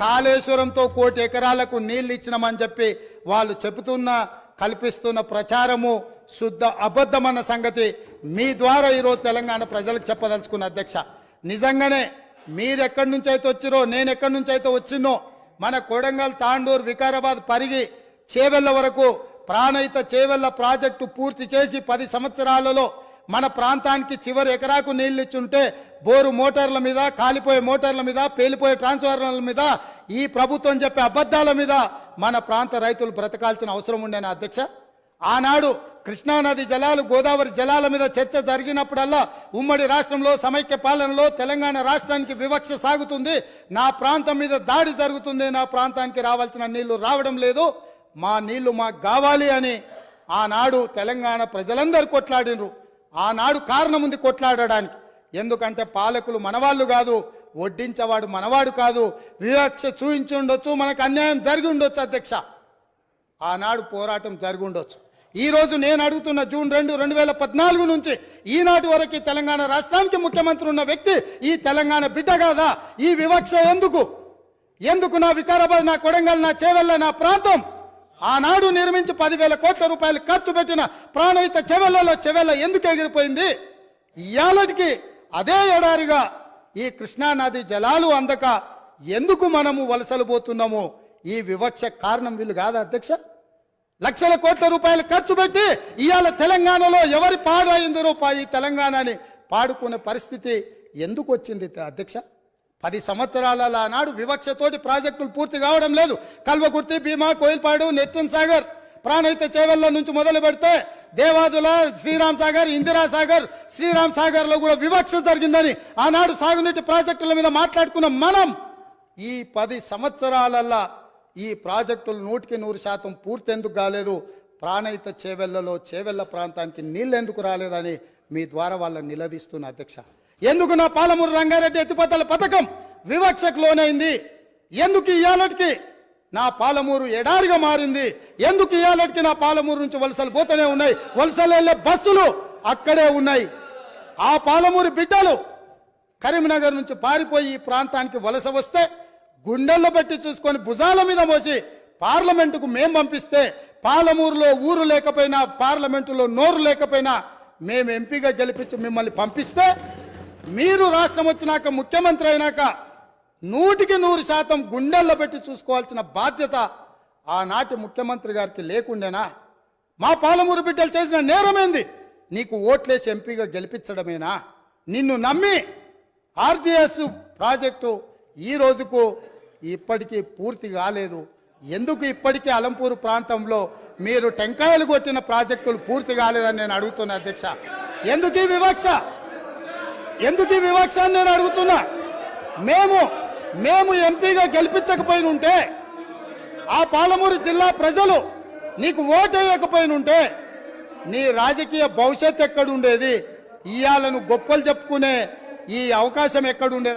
కాళేశ్వరంతో కోటి ఎకరాలకు నీళ్ళు ఇచ్చినామని చెప్పి వాళ్ళు చెబుతున్న కల్పిస్తున్న ప్రచారము శుద్ధ అబద్ధమన్న సంగతి మీ ద్వారా ఈరోజు తెలంగాణ ప్రజలకు చెప్పదలుచుకున్న అధ్యక్ష. నిజంగానే మీరెక్కడి నుంచి అయితే వచ్చిరో నేను ఎక్కడి నుంచి అయితే వచ్చినో మన కొడంగల్ తాండూరు వికారాబాద్ పరిగి చేవెళ్ళ వరకు ప్రాణహిత చేవెళ్ళ ప్రాజెక్టు పూర్తి చేసి పది సంవత్సరాలలో మన ప్రాంతానికి చివరి ఎకరాకు నీళ్ళు ఇచ్చుంటే బోరు మోటార్ల మీద కాలిపోయే మోటార్ల మీద పేలిపోయే ట్రాన్స్ఫార్మర్ల మీద ఈ ప్రభుత్వం చెప్పే అబద్ధాల మీద మన ప్రాంత రైతులు బ్రతకాల్సిన అవసరం ఉండేనా అధ్యక్ష. ఆనాడు కృష్ణానది జలాలు గోదావరి జలాల మీద చర్చ జరిగినప్పుడల్లా ఉమ్మడి రాష్ట్రంలో సమైక్య పాలనలో తెలంగాణ రాష్ట్రానికి వివక్ష సాగుతుంది. నా ప్రాంతం మీద దాడి జరుగుతుంది. నా ప్రాంతానికి రావాల్సిన నీళ్ళు రావడం లేదు. మా నీళ్ళు మాకు కావాలి అని ఆనాడు తెలంగాణ ప్రజలందరూ కొట్లాడినరు ఆనాడు కారణం ఉంది కొట్లాడడానికి. ఎందుకంటే పాలకులు మనవాళ్ళు కాదు వడ్డించేవాడు మనవాడు కాదు వివక్ష చూయించి ఉండొచ్చు మనకు అన్యాయం జరిగి ఉండొచ్చు అధ్యక్ష. ఆనాడు పోరాటం జరిగి ఉండొచ్చు. ఈరోజు నేను అడుగుతున్న జూన్ రెండు రెండు వేల పద్నాలుగు నుంచి ఈనాటి వరకు తెలంగాణ రాష్ట్రానికి ముఖ్యమంత్రి ఉన్న వ్యక్తి ఈ తెలంగాణ బిడ్డ కాదా? ఈ వివక్ష ఎందుకు? ఎందుకు నా వికారాబాద్ నా కొడంగల్ నా చేవెళ్ళ నా ప్రాంతం? ఆనాడు నిర్మించి పదివేల కోట్ల రూపాయలు ఖర్చు పెట్టిన ప్రాణహిత చెవెళ్ళలో చెవెళ్ళ ఎందుకు ఎగిరిపోయింది? ఇయాలటికి అదే ఎడారిగా ఈ కృష్ణానది జలాలు అందక ఎందుకు మనము వలసలు పోతున్నామో ఈ వివక్ష కారణం వీళ్ళు కాదా అధ్యక్ష? లక్షల కోట్ల రూపాయలు ఖర్చు పెట్టి ఇవాళ తెలంగాణలో ఎవరి పాడైందో రూపాయి తెలంగాణని పాడుకునే పరిస్థితి ఎందుకు వచ్చింది అధ్యక్ష? పది సంవత్సరాల నాడు వివక్షతోటి ప్రాజెక్టులు పూర్తి కావడం లేదు. కల్వకుర్తి భీమా కోయిల్పాడు నెచ్చన్ సాగర్ ప్రాణహిత చేవెళ్ళ నుంచి మొదలు పెడితే దేవాదుల శ్రీరామ్ సాగర్ ఇందిరా సాగర్ శ్రీరామ్ సాగర్లో కూడా వివక్ష జరిగిందని ఆనాడు సాగునీటి ప్రాజెక్టుల మీద మాట్లాడుకున్న మనం ఈ పది సంవత్సరాలల్లా ఈ ప్రాజెక్టులు నూటికి నూరు శాతం పూర్తి ఎందుకు కాలేదు. ప్రాణయిత చేవెళ్ళలో చేవెళ్ళ ప్రాంతానికి నీళ్ళు ఎందుకు రాలేదని మీ ద్వారా వాళ్ళని నిలదీస్తున్న అధ్యక్ష. ఎందుకు నా పాలమూరు రంగారెడ్డి ఎత్తిపోతల పథకం వివక్షకు లోనైంది? ఎందుకు ఇయ్యాలటికి నా పాలమూరు ఎడారిగా మారింది. ఎందుకు ఇయాలటికి నా పాలమూరు నుంచి వలసలు పోతూనే ఉన్నాయి? వలసలు వెళ్ళే బస్సులు అక్కడే ఉన్నాయి. ఆ పాలమూరు బిడ్డలు కరీంనగర్ నుంచి పారిపోయి ఈ ప్రాంతానికి వలస వస్తే గుండెల్లో పెట్టి చూసుకొని భుజాల మీద మోసి పార్లమెంటుకు మేం పంపిస్తే పాలమూరులో ఊరు లేకపోయినా పార్లమెంటులో నోరు లేకపోయినా మేము ఎంపీగా గెలిపించి మిమ్మల్ని పంపిస్తే మీరు రాష్ట్రం వచ్చినాక ముఖ్యమంత్రి అయినాక నూటికి నూరు శాతం గుండెల్లో పెట్టి చూసుకోవాల్సిన బాధ్యత ఆనాటి ముఖ్యమంత్రి గారికి లేకుండేనా? మా పాలమూరు బిడ్డలు చేసిన నేరమేంది? నీకు ఓట్లేసి ఎంపీగా గెలిపించడమేనా? నిన్ను నమ్మి ఆర్జీఎస్ ప్రాజెక్టు ఈ రోజుకు ఇప్పటికీ పూర్తి కాలేదు. ఎందుకు ఇప్పటికీ అలంపూరు ప్రాంతంలో మీరు టెంకాయలు కొట్టిన ప్రాజెక్టులు పూర్తి కాలేదని నేను అడుగుతున్నా అధ్యక్ష. ఎందుకు ఈ వివక్ష? ఎందుకు ఈ వివక్ష అని నేను అడుగుతున్నా? మేము మేము ఎంపీగా గెలిపించకపోయినుంటే ఆ పాలమూరు జిల్లా ప్రజలు నీకు ఓటు వేయకపోయినుంటే నీ రాజకీయ భవిష్యత్ ఎక్కడుండేది? ఇవాళ గొప్పలు చెప్పుకునే ఈ అవకాశం ఎక్కడుండేది?